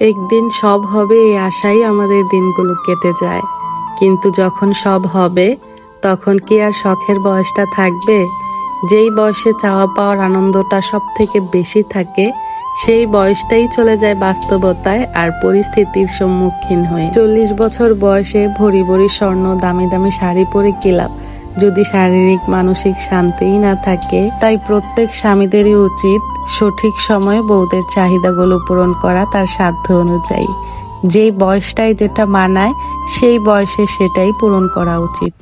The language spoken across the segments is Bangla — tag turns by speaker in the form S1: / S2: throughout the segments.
S1: একদিন সব হবে এই আশাই আমাদের দিনগুলো কেটে যায়। কিন্তু যখন সব হবে, তখন কি আর শখের বয়সটা থাকবে? যেই বয়সে চাওয়া পাওয়ার আনন্দটা সব থেকে বেশি থাকে সেই বয়সটাই চলে যায় বাস্তবতায় আর পরিস্থিতির সম্মুখীন হয়ে। চল্লিশ বছর বয়সে ভরি ভরি স্বর্ণ, দামি দামি শাড়ি পরে কি লাভ? যদি শারীরিক, মানসিক শান্তিই না থাকে, তাই প্রত্যেক স্বামীদেরই উচিত সঠিক সময়ে বউদের চাহিদাগুলো পূরণ করা তার সাধ্য অনুযায়ী। যেই বয়সটাই যেটা মানায়, সেই বয়সে সেটাই পূরণ করা উচিত।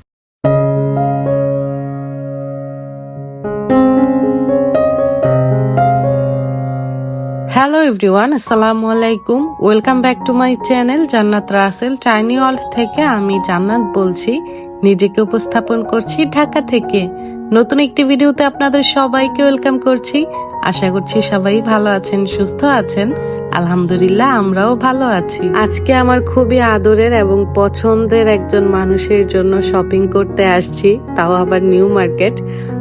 S1: এভরিওয়ান আসসালামু আলাইকুম। Welcome back to my channel Jannat Rasel tiny world থেকে আমি জান্নাত বলছি, নিজেকে উপস্থাপন করছি ঢাকা থেকে। নতুন একটি ভিডিওতে আপনাদের সবাইকে ওয়েলকাম করছি। আশা করছি সবাই ভালো আছেন, সুস্থ আছেন। আলহামদুলিল্লাহ, আমরাও ভালো আছি। আজকে আমার খুবই আদরের এবং পছন্দের একজন মানুষের জন্য শপিং করতে আসছি, তাও আবার নিউ মার্কেট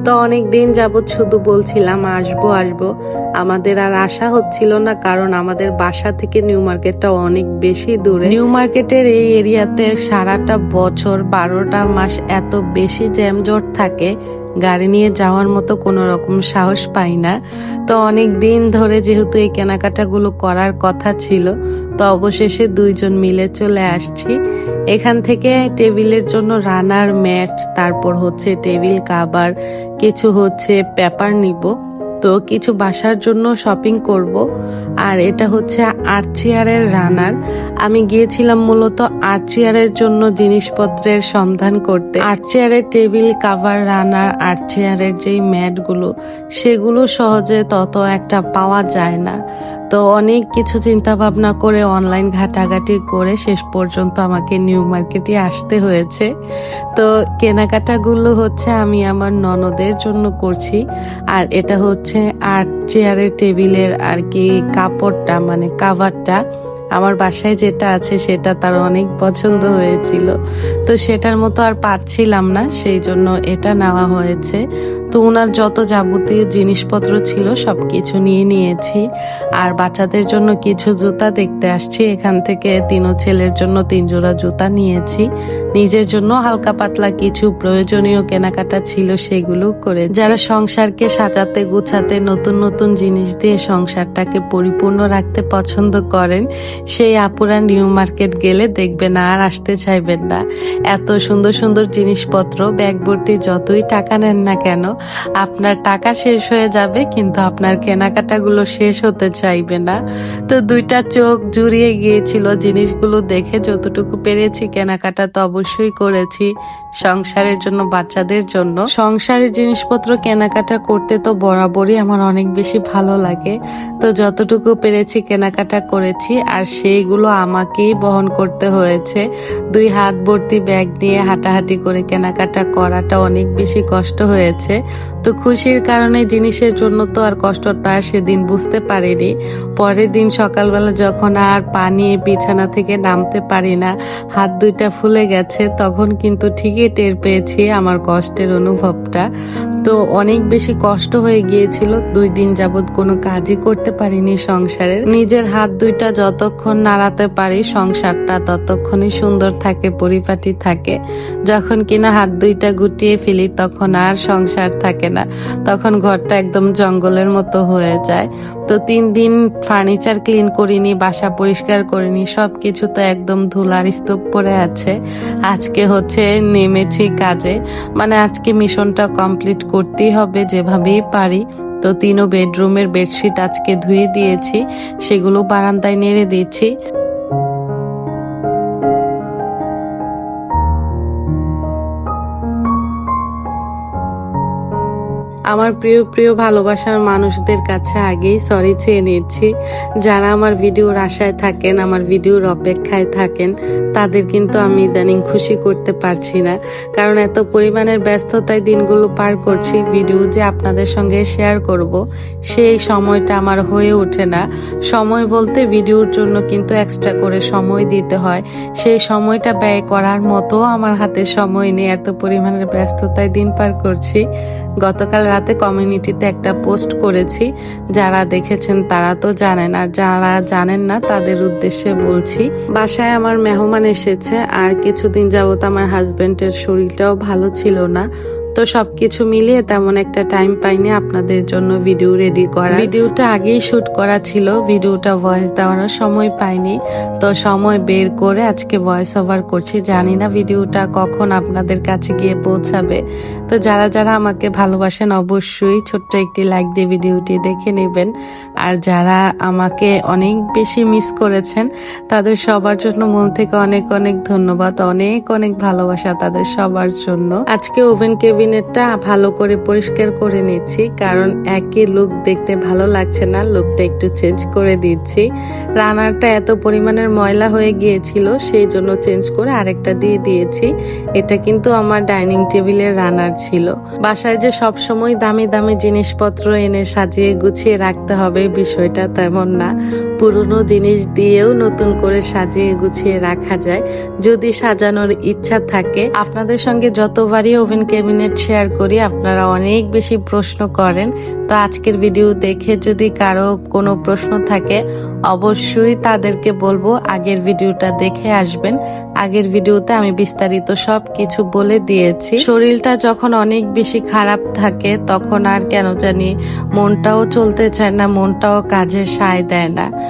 S1: তো অনেক দিন যাবৎ শুধু বলছিলাম, আসব আসব। আমাদের আর আশা হচ্ছিল না, কারণ আমাদের বাসা থেকে নিউ মার্কেটটা অনেক বেশি দূরে। নিউ মার্কেটের এই এরিয়াতে সারাটা বছর, বারোটা মাস এত বেশি জ্যামজট থাকে গাড়ি নিয়ে যাওয়ার মতো কোনো রকম সাহস পাই না। তো অনেক দিন ধরে যেহেতু এই কেনাকাটাগুলো করার কথা ছিল, তো অবশেষে দুইজন মিলে চলে আসছি। এখান থেকে টেবিলের জন্য রানার ম্যাট, তারপর হচ্ছে টেবিল, কাবার, কিছু হচ্ছে পেপার নিব। তো কিছু বাসার জন্য শপিং করব। আর এটা হচ্ছে আর্ট চেয়ারের রানার। আমি গিয়েছিলাম মূলত আর্ট চেয়ারের জন্য জিনিসপত্রের সন্ধান করতে। আর্ট চেয়ারের টেবিল, কাভার, রানার, আর্ট চেয়ারের যেই ম্যাটগুলো, সেগুলো সহজে তত একটা পাওয়া যায় না। তো অনেক কিছু চিন্তা ভাবনা করে অনলাইন ঘাটাঘাটি করে শেষ পর্যন্ত আমাকে নিউ মার্কেটে আসতে হয়েছে। তো কেনাকাটাগুলো হচ্ছে আমি আমার ননদের জন্য করছি। আর এটা হচ্ছে আর্ট চেয়ারের টেবিলের আর কি কাপড়টা মানে কাভারটা আমার বাসায় যেটা আছে সেটা তার অনেক পছন্দ হয়েছিল। তো সেটার মতো আর পাচ্ছিলাম না, সেই জন্য এটা নেওয়া হয়েছে। তো ওনার যত যাবতীয় জিনিসপত্র ছিল সব কিছু নিয়ে নিয়েছি। আর বাচ্চাদের জন্য কিছু জুতা দেখতে আসছি। এখান থেকে তিনও ছেলের জন্য তিন জোড়া জুতা নিয়েছি। নিজের জন্য হালকা পাতলা কিছু প্রয়োজনীয় কেনাকাটা ছিল সেগুলো করে যারা সংসারকে সাজাতে গুছাতে নতুন নতুন জিনিস দিয়ে সংসারটাকে পরিপূর্ণ রাখতে পছন্দ করেন সেই আপুরা নিউ মার্কেট গেলে দেখবেন আর আসতে চাইবেন না। এত সুন্দর সুন্দর জিনিসপত্র, ব্যাগ ভর্তি যতই টাকা নেন না কেন, আপনার টাকা শেষ হয়ে যাবে কিন্তু আপনার কেনাকাটাগুলো শেষ হতে চাইবে না। তো দুইটা চোখ জুড়িয়ে গিয়েছিল জিনিসগুলো দেখে, যতটুকু পেরেছি কেনাকাটা তো অবশ্যই করেছি সংসারের জন্য, বাচ্চাদের জন্য। সংসারের জিনিসপত্র কেনাকাটা করতে তো বরাবরই আমার অনেক বেশি ভালো লাগে। তো যতটুকু পেরেছি কেনাকাটা করেছি, আর সেইগুলো আমাকেই বহন করতে হয়েছে। দুই হাত ভর্তি ব্যাগ নিয়ে হাঁটাহাঁটি করে কেনাকাটা করাটা অনেক বেশি কষ্ট হয়েছে। তো খুশির কারণে জিনিসের জন্য তো আর কষ্টটা সেদিন বুঝতে পারিনি। পরের দিন সকালবেলা যখন আর পানি বিছানা থেকে নামতে পারি না, হাত দুইটা ফুলে গেছে, তখন কিন্তু ঠিকই টের পেয়েছি আমার কষ্টের অনুভবটা। তো অনেক বেশি কষ্ট হয়ে গিয়েছিল। দুই দিন যাবৎ কোনো কাজই করতে পারিনি সংসারের। নিজের হাত দুইটা যতক্ষণ নাড়াতে পারি, সংসারটা ততক্ষণই সুন্দর থাকে, পরিপাটি থাকে। যখন কিনা হাত দুইটা গুটিয়ে ফেলি, তখন আর সংসার থাকে না। তখন ঘরটা একদম জঙ্গলের মতো হয়ে যায়। তো তিন দিন ফার্নিচার ক্লিন করিনি, বাসা পরিষ্কার করিনি সব কিছু তো একদম ধুলার স্তূপ পড়ে আছে। আজকে হচ্ছে নেমেছি কাজে। মানে আজকে মিশনটা কমপ্লিট করতেই হবে যেভাবেই পারি। তো তিনও বেডরুমের বেডশিট আজকে ধুয়ে দিয়েছি, সেগুলো বারান্দায় নেড়ে দিচ্ছি। আমার প্রিয় প্রিয় ভালোবাসার মানুষদের কাছে আগেই সরি চেয়ে নিচ্ছি যারা আমার ভিডিওর আশায় থাকেন, আমার ভিডিওর অপেক্ষায় থাকেন, তাদের কিন্তু আমি ইদানিং খুশি করতে পারছি না। কারণ এত পরিমাণের ব্যস্ততায় দিনগুলো পার করছি, ভিডিও যে আপনাদের সঙ্গে শেয়ার করব, সেই সময়টা আমার হয়ে ওঠে না। সময় বলতে ভিডিওর জন্য কিন্তু এক্সট্রা করে সময় দিতে হয়। সেই সময়টা ব্যয় করার মতো আমার হাতে সময় নেই, এত পরিমাণের ব্যস্ততায় দিন পার করছি। গতকাল রাতে কমিউনিটিতে একটা পোস্ট করেছি। যারা দেখেছেন তারা তো জানেন, আর যারা জানেন না তাদের উদ্দেশ্যে বলছি, বাসায় আমার মেহমান এসেছে, আর কিছুদিন যাবত আমার হাজবেন্ডের শরীরটাও ভালো ছিল না। তো সবকিছু মিলিয়ে তেমন একটা টাইম পাইনি আপনাদের জন্য ভিডিও রেডি করা ভিডিওটা আগেই শুট করা ছিল, ভিডিওটা ভয়েস দেওয়ার সময় পাইনি। তো সময় বের করে আজকে ভয়েস ওভার করছি। জানি না ভিডিওটা কখন আপনাদের কাছে গিয়ে পৌঁছাবে। তো যারা যারা আমাকে ভালোবাসেন অবশ্যই ছোট্ট একটি লাইক দিয়ে ভিডিওটি দেখে নেবেন। আর যারা আমাকে অনেক বেশি মিস করেছেন, তাদের সবার জন্য মন থেকে অনেক অনেক ধন্যবাদ, অনেক অনেক ভালোবাসা তাদের সবার জন্য। আজকে ওভেন কেবিনেটটা ভালো করে পরিষ্কার করে নিচ্ছি, কারণ একই লুক দেখতে ভালো লাগছে না লুকটা একটু চেঞ্জ করে দিচ্ছি। রানারটা এত পরিমাণের ময়লা হয়ে গিয়েছিল, সেই জন্য চেঞ্জ করে আরেকটা দিয়ে দিয়েছি। এটা কিন্তু আমার ডাইনিং টেবিলের রানার ছিল। বাসায় যে সব সময় দামি দামি জিনিসপত্র এনে সাজিয়ে গুছিয়ে রাখতে হবে বিষয়টা তেমন না। পুরনো জিনিস দিয়েও নতুন করে সাজিয়ে গুছিয়ে রাখা যায়। যদি সাজানোর ইচ্ছা থাকে, আপনাদের সঙ্গে যতবারই ওভেন ক্যাবিনেট শেয়ার করি, আপনারা অনেক বেশি প্রশ্ন করেন। তো আজকের ভিডিও দেখে যদি কারও কোনো প্রশ্ন থাকে, অবশ্যই তাদেরকে বলব, আগের ভিডিওটা দেখে আসবেন। আগের ভিডিওতে আমি বিস্তারিত সব কিছু বলে দিয়েছি। শরীরটা যখন অনেক বেশি খারাপ থাকে, তখন আর কেন জানি মনটাও চলতে চায় না, মনটাও কাজে সায় দেয় না।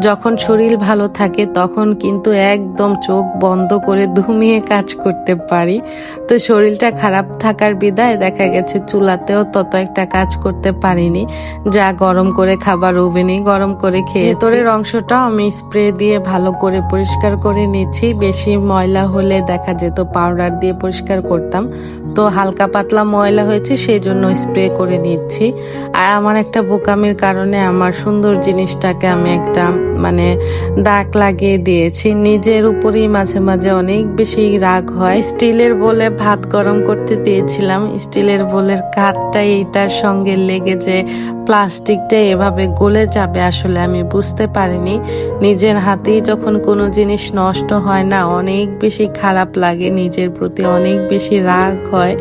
S1: যখন শরীর ভালো থাকে তখন কিন্তু একদম চোখ বন্ধ করে ধুমিয়ে কাজ করতে পারি। তো শরীরটা খারাপ থাকার বিদায় দেখা গেছে চুলাতেও তত একটা কাজ করতে পারিনি। যা গরম করে খাবার ওভেনে গরম করে খেয়ে ভেতরের অংশটা আমি স্প্রে দিয়ে ভালো করে পরিষ্কার করে নিচ্ছি বেশি ময়লা হলে দেখা যেত পাউডার দিয়ে পরিষ্কার করতাম। তো হালকা পাতলা ময়লা হয়েছে সেই জন্য স্প্রে করে নিচ্ছি আর আমার একটা বোকামির কারণে আমার সুন্দর জিনিসটাকে আমি একটা মানে দাগ লাগিয়ে দিয়েছি। নিজের উপরেই মাঝে মাঝে অনেক বেশি রাগ হয়। স্টিলের বলে ভাত গরম করতে দিয়েছিলাম। স্টিলের বোলের কাঠটা এইটার সঙ্গে লেগে যে প্লাস্টিকটা এভাবে গলে যাবে আসলে আমি বুঝতে পারিনি। নিজের হাতেই যখন কোনো জিনিস নষ্ট হয় না, অনেক বেশি খারাপ লাগে, নিজের প্রতি অনেক বেশি রাগ হয়,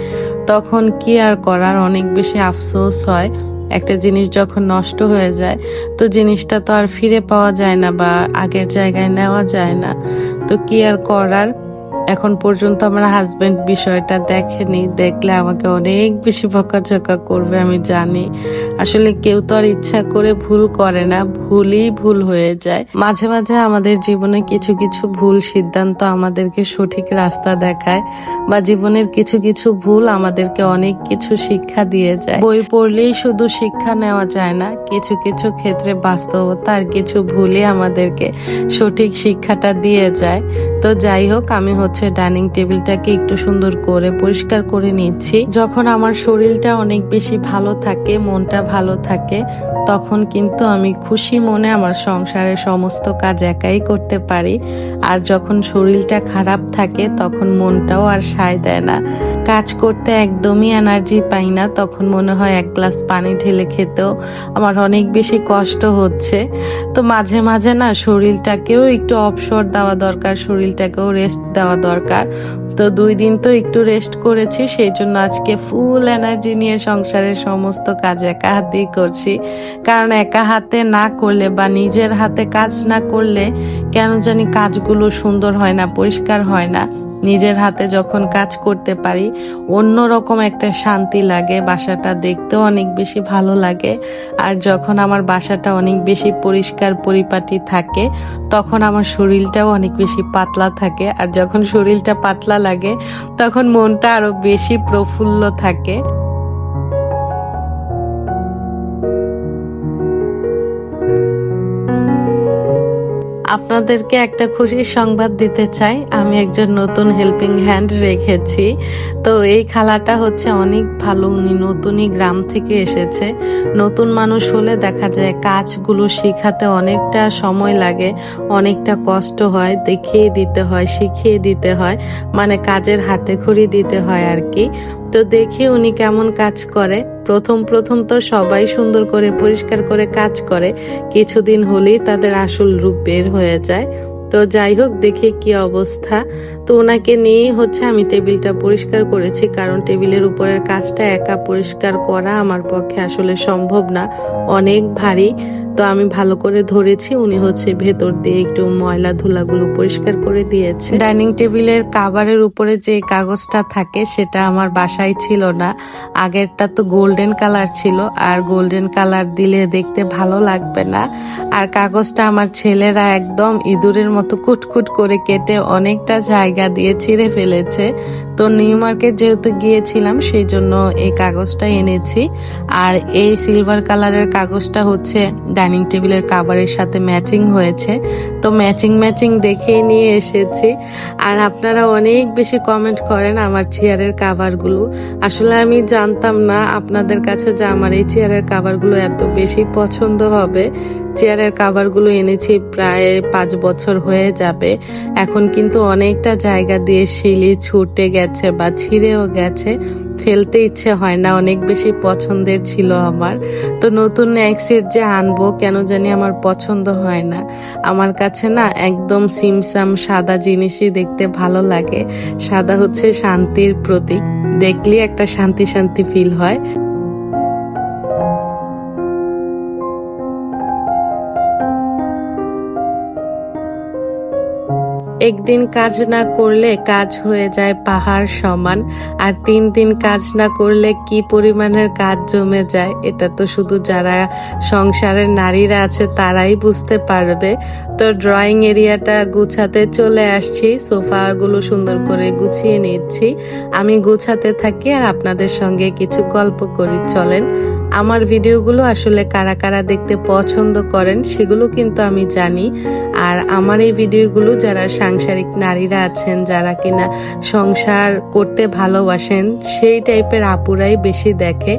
S1: তখন কি আর করার? অনেক বেশি আফসোস হয়। একটা জিনিস যখন নষ্ট হয়ে যায়, তো জিনিসটা তো আর ফিরে পাওয়া যায় না বা আগের জায়গায় নেওয়া যায় না। তো কি আর করার? এখন পর্যন্ত আমার হাজবেন্ড বিষয়টা দেখেনি। দেখলে আমাকে অনেক বেশি বকাঝকা করবে, আমি জানি। আসলে কেউ তো আর ইচ্ছা করে ভুল করে না, ভুলই ভুল হয়ে যায়। মাঝে মাঝে আমাদের জীবনে কিছু কিছু ভুল সিদ্ধান্ত আমাদেরকে সঠিক রাস্তা দেখায় বা জীবনের কিছু কিছু ভুল আমাদেরকে অনেক কিছু শিক্ষা দিয়ে যায়। বই পড়লেই শুধু শিক্ষা নেওয়া যায় না, কিছু কিছু ক্ষেত্রে বাস্তবতা আর কিছু ভুলই আমাদেরকে সঠিক শিক্ষাটা দিয়ে যায়। তো যাই হোক, আমি হচ্ছে ডাইনিং টেবিলটাকে একটু সুন্দর করে পরিষ্কার করে নিচ্ছি। যখন আমার শরীরটা অনেক বেশি ভালো থাকে, মনটা ভালো থাকে, তখন কিন্তু আমি খুশি মনে আমার সংসারের সমস্ত কাজ একাই করতে পারি। আর যখন শরীরটা খারাপ থাকে, তখন মনটাও আর সায় দেয় না। কাজ করতে একদমই এনার্জি পাই না, তখন মনে হয় এক গ্লাস পানি ঢেলে খেতেও আমার অনেক বেশি কষ্ট হচ্ছে। তো মাঝে মাঝে না শরীরটাকেও একটু অবসর দেওয়া দরকার, শরীরটাকেও রেস্ট দেওয়া দরকার। তো দুই দিন তো একটু রেস্ট করেছি, সেই জন্য আজকে ফুল এনার্জি নিয়ে সংসারের সমস্ত কাজ একা হাতেই করছি। কারণ একা হাতে না করলে বা নিজের হাতে কাজ না করলে কেন জানি কাজগুলো সুন্দর হয় না, পরিষ্কার হয় না। নিজের হাতে যখন কাজ করতে পারি, অন্যরকম একটা শান্তি লাগে, বাসাটা দেখতেও অনেক বেশি ভালো লাগে। আর যখন আমার বাসাটা অনেক বেশি পরিষ্কার পরিপাটি থাকে, তখন আমার শরীরটাও অনেক বেশি পাতলা থাকে। আর যখন শরীরটা পাতলা লাগে, তখন মনটা আরও বেশি প্রফুল্ল থাকে। আপনাদেরকে একটা খুশির সংবাদ দিতে চাই। আমি একজন নতুন হেল্পিং হ্যান্ড রেখেছি। তো এই খালাটা হচ্ছে অনেক ভালো। উনি নতুনই গ্রাম থেকে এসেছে। নতুন মানুষ হলে দেখা যায় কাজগুলো শেখাতে অনেকটা সময় লাগে, অনেকটা কষ্ট হয়, দেখিয়ে দিতে হয়, শিখিয়ে দিতে হয় মানে কাজের হাতে খড়ি দিতে হয় আর কি। তো দেখি উনি কেমন কাজ করে। প্রথম প্রথম তো সবাই সুন্দর করে, পরিষ্কার করে কাজ করে। কিছুদিন হলেই তাদের আসল রূপ বের হয়ে যায়। তো যাই হোক, দেখে কি অবস্থা। তো ওনাকে নিয়েই হচ্ছে আমি টেবিলটা পরিষ্কার করেছি, কারণ টেবিলের উপরের কাজটা একা পরিষ্কার করা আমার পক্ষে আসলে সম্ভব না। অনেক ভারী। তো আমি ভালো করে ধরেছি, উনি হচ্ছে ভেতর দিয়ে একটু ময়লা ধুলাগুলো পরিষ্কার করে দিয়েছে। ডাইনিং টেবিলের কাভারের উপরে যে কাগজটা থাকে, সেটা আমার বাসায় ছিল না। আগেরটা তো গোল্ডেন কালার ছিল, আর গোল্ডেন কালার দিলে দেখতে ভালো লাগবে না। আর কাগজটা আমার ছেলেরা একদম ইঁদুরের মতো কুটকুট করে কেটে অনেকটা জায়গা দিয়ে ছিঁড়ে ফেলেছে। তো নিউ মার্কেট যেহেতু গিয়েছিলাম, সেই জন্য এই কাগজটা এনেছি। আর এই সিলভার কালারের কাগজটা হচ্ছে ডাইনিং টেবিলের কাভারের সাথে ম্যাচিং হয়েছে। তো ম্যাচিং ম্যাচিং দেখে নিয়ে এসেছি। আর আপনারা অনেক বেশি কমেন্ট করেন আমার চেয়ারের কাভারগুলো আসলে আমি জানতাম না আপনাদের কাছে যে আমার এই চেয়ারের কাভারগুলো এত বেশি পছন্দ হবে। চেয়ারের কাভারগুলো এনেছি, প্রায় পাঁচ বছর হয়ে যাবে। এখন কিন্তু অনেকটা জায়গা দিয়ে শিলি ছুটে গেছে বা ছিঁড়েও গেছে। ফেলতে ইচ্ছে হয় না, অনেক বেশি পছন্দের ছিল আমার। তো নতুন এক সেট যে আনব, কেন জানি আমার পছন্দ হয় না। আমার কাছে না একদম সিমসাম সাদা জিনিসই দেখতে ভালো লাগে। সাদা হচ্ছে শান্তির প্রতীক। দেখলে একটা শান্তি শান্তি ফিল হয়। একদিন কাজ না করলে কাজ হয়ে যায় পাহাড় সমান, আর তিন দিন কাজ না করলে কি পরিমাণের কাজ জমে যায় এটা তো শুধু যারা সংসারের নারীরা আছে তারাই বুঝতে পারবে। তো ড্রয়িং এরিয়াটা গুছাতে চলে আসছি, সোফাগুলো সুন্দর করে গুছিয়ে নিচ্ছি। আমি গুছাতে থাকি আর আপনাদের সঙ্গে কিছু গল্প করি, চলেন। আমার ভিডিওগুলো আসলে কারা কারা দেখতে পছন্দ করেন, সেগুলো কিন্তু আমি জানি। আর আমার এই ভিডিওগুলো যারা সাংসারিক নারীরা আছেন, যারা কিনা সংসার করতে ভালোবাসেন, সেই টাইপের আপুরাই বেশি দেখে।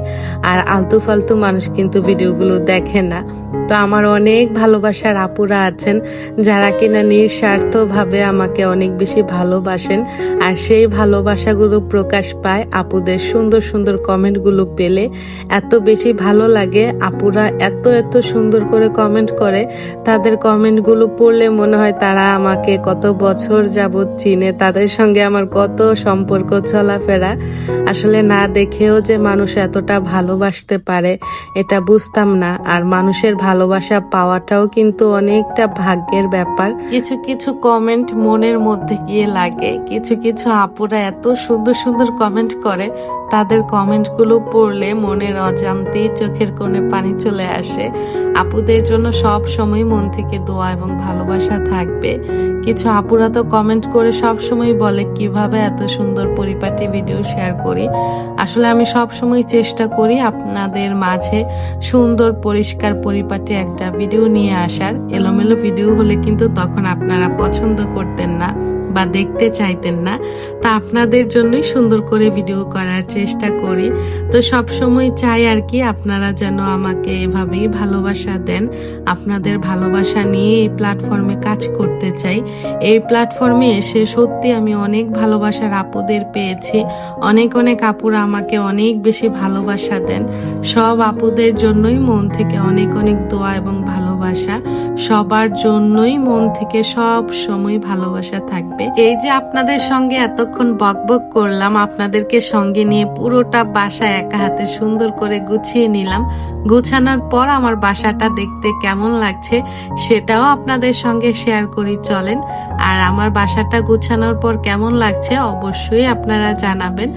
S1: আর আলতু ফালতু মানুষ কিন্তু ভিডিওগুলো দেখে না। তো আমার অনেক ভালোবাসার আপুরা আছেন যারা কিনা নিঃস্বার্থভাবে আমাকে অনেক বেশি ভালোবাসেন। আর সেই ভালোবাসাগুলো প্রকাশ পায় আপুদের সুন্দর সুন্দর কমেন্টগুলো পেলে। এত বেশি ভালো লাগে আপুরা এত এত সুন্দর করে কমেন্ট করে। তাদের কমেন্টগুলো পড়লে মনে হয় তারা আমাকে কত বছর যাবৎ চিনে। তাদের সঙ্গে আমার কত সম্পর্ক চলাফেরা। আসলে না দেখেও যে মানুষ এতটা ভালোবাসতে পারে, এটা বুঝতাম না। আর মানুষের ভালোবাসা পাওয়াটাও কিন্তু অনেকটা ভাগ্যের ব্যাপার। কিছু কিছু কমেন্ট মনের মধ্যে গিয়ে লাগে, কিছু কিছু আপুরা এত সুন্দর সুন্দর কমেন্ট করে, তাদের কমেন্টগুলো পড়লে মনের অজান্তেই চোখের কোণে পানি চলে আসে। আপুদের জন্য সব সময় মন থেকে দোয়া এবং ভালোবাসা থাকবে। কিছু আপুরা তো কমেন্ট করে সব সময় বলে, কীভাবে এত সুন্দর পরিপাটি ভিডিও শেয়ার করি? আসলে আমি সব সময় চেষ্টা করি আপনাদের মাঝে সুন্দর, পরিষ্কার, পরিপাটি একটা ভিডিও নিয়ে আসার। এলোমেলো ভিডিও হলে কিন্তু তখন আপনারা পছন্দ করতেন না। বা দেখতে চাইতেন না। তা আপনাদের জন্যই সুন্দর করে ভিডিও করার চেষ্টা করি। তো সব সময় চাই আর কি আপনারা যেন আমাকে এভাবেই ভালোবাসা দেন। আপনাদের ভালোবাসা নিয়ে এই প্ল্যাটফর্মে কাজ করতে চাই। এই প্ল্যাটফর্মে এসে সত্যি আমি অনেক ভালোবাসার আপুদের পেয়েছি। অনেক অনেক আপুরা আমাকে অনেক বেশি ভালোবাসা দেন। সব আপুদের জন্যই মন থেকে অনেক অনেক দোয়া এবং ভালোবাসা। সবার জন্যই মন থেকে সব সময় ভালোবাসা থাকবে। এই যে আপনাদের সঙ্গে এতক্ষণ বকবক করলাম, আপনাদেরকে সঙ্গে নিয়ে পুরোটা বাসা একা হাতে সুন্দর করে গুছিয়ে নিলাম। গুছানোর পর আমার বাসাটা দেখতে কেমন লাগছে সেটাও আপনাদের সঙ্গে শেয়ার করি, চলেন। আর আমার বাসাটা গুছানোর পর কেমন লাগছে অবশ্যই আপনারা জানাবেন।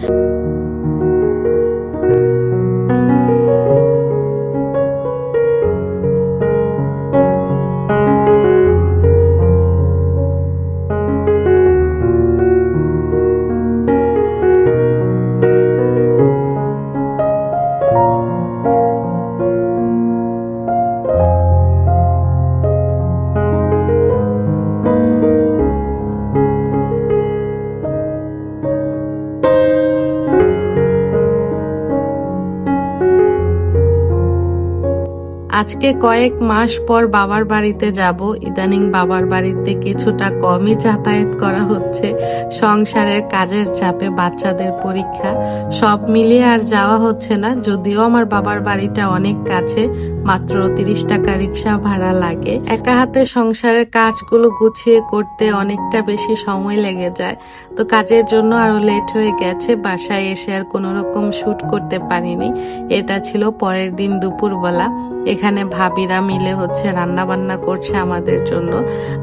S1: আজকে কয়েক মাস পর বাবার বাড়িতে যাব। ইদানিং বাবার বাড়িতে কিছুটা কমই যাতায়াত করা হচ্ছে। সংসারের কাজের চাপে বাচ্চাদের পরীক্ষা। সব মিলিয়ে আর যাওয়া হচ্ছে না, যদিও আমার বাবার বাড়িটা অনেক কাছে। মাত্র তিরিশ টাকা রিক্সা ভাড়া লাগে। একা হাতে সংসারের কাজগুলো গুছিয়ে করতে অনেকটা বেশি সময় লেগে যায়। তো কাজের জন্য আরও লেট হয়ে গেছে, বাসায় এসে আর কোনো রকম শুট করতে পারিনি। এটা ছিল পরের দিন দুপুরবেলা। এখানে ভাবিরা মিলে হচ্ছে রান্না বান্না করছে আমাদের জন্য।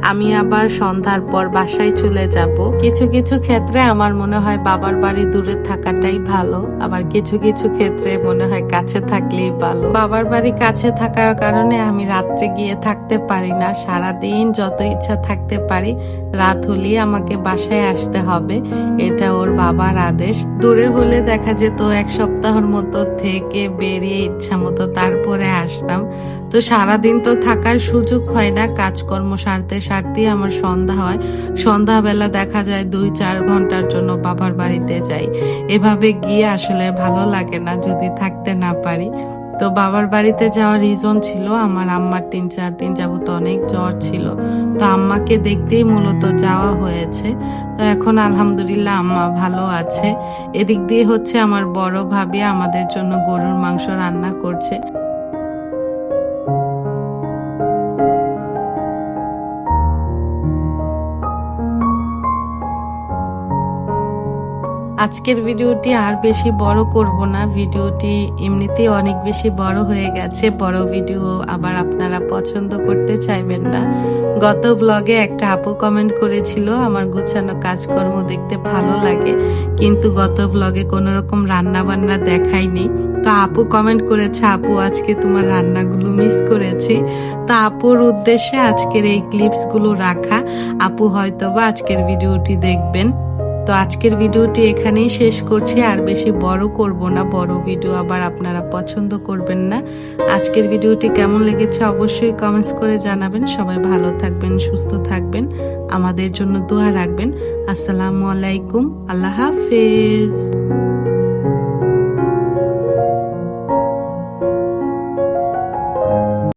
S1: আমি আবার সন্ধ্যার পর বাসায় চলে যাব। কিছু কিছু ক্ষেত্রে আমার মনে হয় বাবার বাড়ি দূরে থাকাটাই ভালো। আবার কিছু কিছু ক্ষেত্রে মনে হয় কাছে থাকলেই ভালো। বাবার বাড়ি কাছে থাকার কারণে আমি রাত্রে গিয়ে থাকতে পারি না। সারাদিন যত ইচ্ছা থাকতে পারি, রাত হলেই আমাকে বাসায় আসতে হবে। এটা ওর বাবার আদেশ। দূরে হলে দেখা যেত এক সপ্তাহের মতো থেকে বেরিয়ে ইচ্ছা মতো তারপরে আসতাম। তো সারাদিন তো থাকার সুযোগ হয় না, কাজকর্ম সারতে সারতেই আমার সন্ধ্যা হয়। সন্ধ্যাবেলা দেখা যায় দুই, চার ঘণ্টার জন্য বাবার বাড়িতে যাই। এভাবে গিয়ে আসলে ভালো লাগে না যদি থাকতে না পারি। তো বাবার বাড়িতে যাওয়ার রিজন ছিল আমার আম্মার তিন, চার দিন যাবত অনেক জ্বর ছিল। তো আম্মাকে দেখতেই মূলত যাওয়া হয়েছে। তো এখন আলহামদুলিল্লাহ আম্মা ভালো আছে। এদিক দিয়ে হচ্ছে আমার বড় ভাবি আমাদের জন্য গরুর মাংস রান্না করছে। আজকের ভিডিওটি আর বেশি বড় করব না। ভিডিওটি এমনিতেই অনেক বেশি বড় হয়ে গেছে। বড় ভিডিও আবার আপনারা পছন্দ করতে চাইবেন না। গত ব্লগে একটা আপু কমেন্ট করেছিল, আমার গোছানো কাজকর্ম দেখতে ভালো লাগে, কিন্তু গত ব্লগে কোনো রকম রান্না বান্না দেখাইনি। তো আপু কমেন্ট করেছে, আপু, আজকে তোমার রান্নাগুলো মিস করেছি। তো আপুর উদ্দেশ্যে আজকের এই ক্লিপসগুলো রাখা। আপু হয়তোবা আজকের ভিডিওটি দেখবেন। তো আজকের ভিডিওটি এখানেই শেষ করছি। আর বেশি বড় করব না, বড় ভিডিও আবার আপনারা পছন্দ করবেন না। আজকের ভিডিওটি কেমন লেগেছে অবশ্যই কমেন্টস করে জানাবেন। সবাই ভালো থাকবেন, সুস্থ থাকবেন, আমাদের জন্য দোয়া রাখবেন। আসসালামু আলাইকুম, আল্লাহ হাফেজ।